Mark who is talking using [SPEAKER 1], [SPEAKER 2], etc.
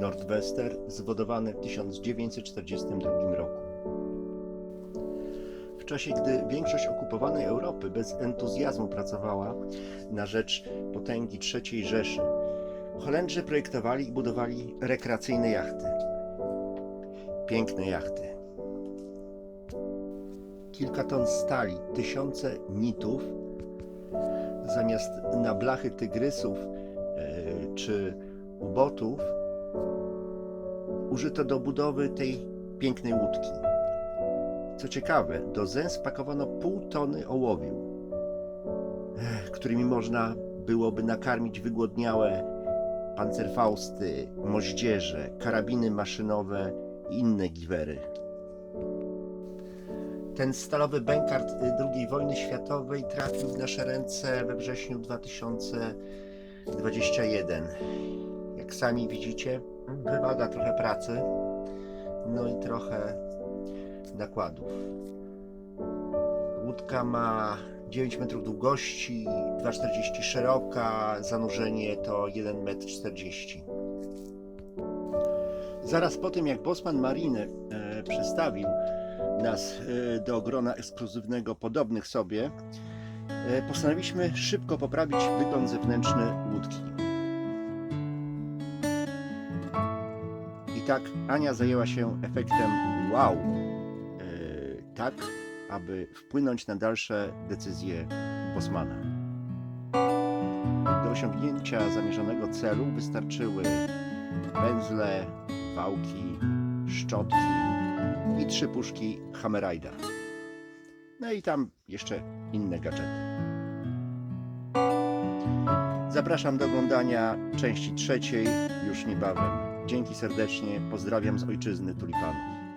[SPEAKER 1] Nordwester, zwodowany w 1942 roku. W czasie, gdy większość okupowanej Europy bez entuzjazmu pracowała na rzecz potęgi III Rzeszy, Holendrzy projektowali i budowali rekreacyjne jachty. Piękne jachty. Kilka ton stali, tysiące nitów, zamiast na blachy tygrysów e, czy ubotów, użyto do budowy tej pięknej łódki. Co ciekawe, do zęs pakowano pół tony ołowiu, eh, którymi można byłoby nakarmić wygłodniałe pancerfausty, moździerze, karabiny maszynowe i inne giwery. Ten stalowy bękart II wojny światowej trafił w nasze ręce we wrześniu 2021. Jak sami widzicie, wymaga trochę pracy, no i trochę nakładów. Łódka ma 9 metrów długości, 2,40 szeroka, zanurzenie to 1,40 m. Zaraz po tym, jak Bosman Marine e, przedstawił nas e, do grona ekskluzywnego podobnych sobie, e, postanowiliśmy szybko poprawić wygląd zewnętrzny łódki. Tak Ania zajęła się efektem wow, e, tak aby wpłynąć na dalsze decyzje Bosmana. Do osiągnięcia zamierzonego celu wystarczyły pędzle, wałki, szczotki i trzy puszki Hammerite'a. No i tam jeszcze inne gadżety. Zapraszam do oglądania części trzeciej już niebawem. Dzięki serdecznie, pozdrawiam z ojczyzny tulipanów.